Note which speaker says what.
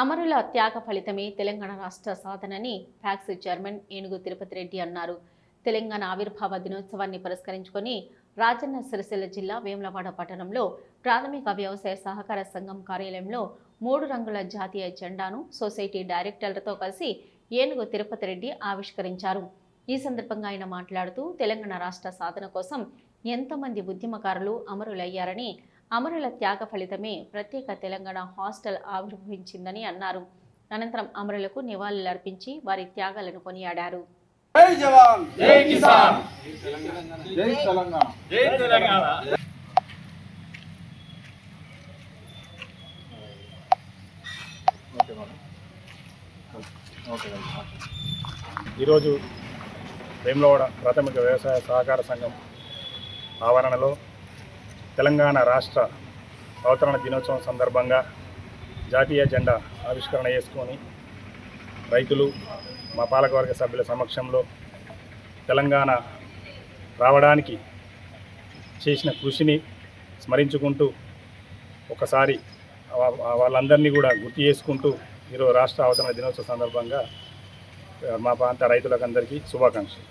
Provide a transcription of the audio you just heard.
Speaker 1: అమరుల త్యాగ ఫలితమే తెలంగాణ రాష్ట్ర సాధనని ఫ్యాక్స్ చైర్మన్ ఏనుగు తిరుపతి రెడ్డి అన్నారు. తెలంగాణ ఆవిర్భావ దినోత్సవాన్ని పురస్కరించుకొని రాజన్న సిరిసిల్ల జిల్లా వేములవాడ పట్టణంలో ప్రాథమిక వ్యవసాయ సహకార సంఘం కార్యాలయంలో మూడు రంగుల జాతీయ జెండాను సొసైటీ డైరెక్టర్లతో కలిసి ఏనుగు తిరుపతి రెడ్డి ఆవిష్కరించారు. ఈ సందర్భంగా ఆయన మాట్లాడుతూ తెలంగాణ రాష్ట్ర సాధన కోసం ఎంతోమంది ఉద్యమకారులు అమరులయ్యారని అమరుల త్యాగ ఫలితమే ప్రత్యేక తెలంగాణ హాస్టల్ ఆవిర్భవించిందని అన్నారు. అనంతరం అమరులకు నివాళులర్పించి వారి త్యాగాలను కొనియాడారు.
Speaker 2: జై జవాన్!
Speaker 3: జై కిసాన్!
Speaker 2: జై తెలంగాణ!
Speaker 3: జై Telangana!
Speaker 2: Okay madam. Okay madam.
Speaker 4: ఈరోజు వేములవాడ ప్రాథమిక వ్యవసాయ సహకార సంఘం ఆవరణలో తెలంగాణ రాష్ట్ర అవతరణ దినోత్సవం సందర్భంగా జాతీయ జెండా ఆవిష్కరణ చేసుకొని రైతులు మా పాలకవర్గ సభ్యుల సమక్షంలో తెలంగాణ రావడానికి చేసిన కృషిని స్మరించుకుంటూ ఒకసారి వాళ్ళందరినీ కూడా గుర్తు చేసుకుంటూ ఈరోజు రాష్ట్ర అవతరణ దినోత్సవ సందర్భంగా మా ప్రాంత రైతులకు అందరికీ శుభాకాంక్షలు.